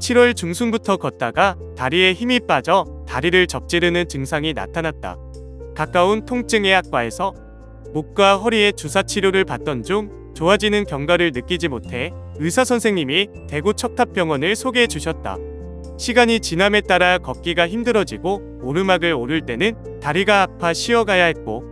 7월 중순부터 걷다가 다리에 힘이 빠져 다리를 접지르는 증상이 나타났다. 가까운 통증의학과에서 목과 허리에 주사 치료를 받던 중 좋아지는 경과를 느끼지 못해 의사 선생님이 대구 척탑병원을 소개해 주셨다. 시간이 지남에 따라 걷기가 힘들어지고 오르막을 오를 때는 다리가 아파 쉬어가야 했고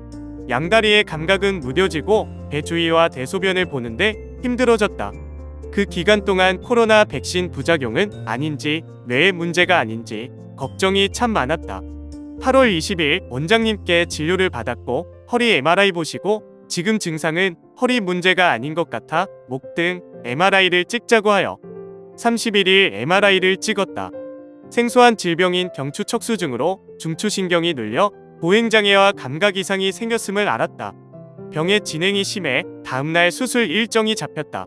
양다리의 감각은 무뎌지고 배 주위와 대소변을 보는데 힘들어졌다. 그 기간 동안 코로나 백신 부작용은 아닌지 뇌의 문제가 아닌지 걱정이 참 많았다. 8월 20일 원장님께 진료를 받았고 허리 MRI 보시고 지금 증상은 허리 문제가 아닌 것 같아 목 등 MRI를 찍자고 하여 31일 MRI를 찍었다. 생소한 질병인 경추 척수증으로 중추신경이 눌려 보행장애와 감각 이상이 생겼음을 알았다. 병의 진행이 심해 다음날 수술 일정이 잡혔다.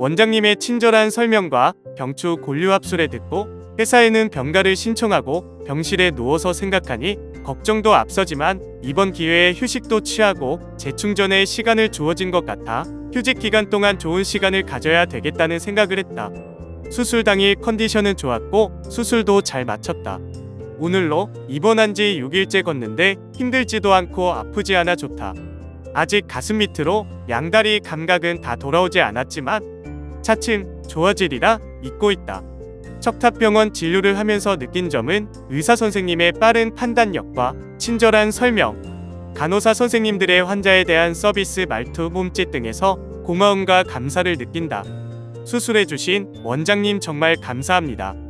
원장님의 친절한 설명과 경추 골류합술에 듣고 회사에는 병가를 신청하고 병실에 누워서 생각하니 걱정도 앞서지만 이번 기회에 휴식도 취하고 재충전에 시간을 주어진 것 같아 휴직 기간 동안 좋은 시간을 가져야 되겠다는 생각을 했다. 수술 당일 컨디션은 좋았고 수술도 잘 마쳤다. 오늘로 입원한 지 6일째 걷는데 힘들지도 않고 아프지 않아 좋다. 아직 가슴 밑으로 양다리 감각은 다 돌아오지 않았지만 차츰 좋아지리라 믿고 있다. 척탑병원 진료를 하면서 느낀 점은 의사 선생님의 빠른 판단력과 친절한 설명, 간호사 선생님들의 환자에 대한 서비스 말투 몸짓 등에서 고마움과 감사를 느낀다. 수술해주신 원장님 정말 감사합니다.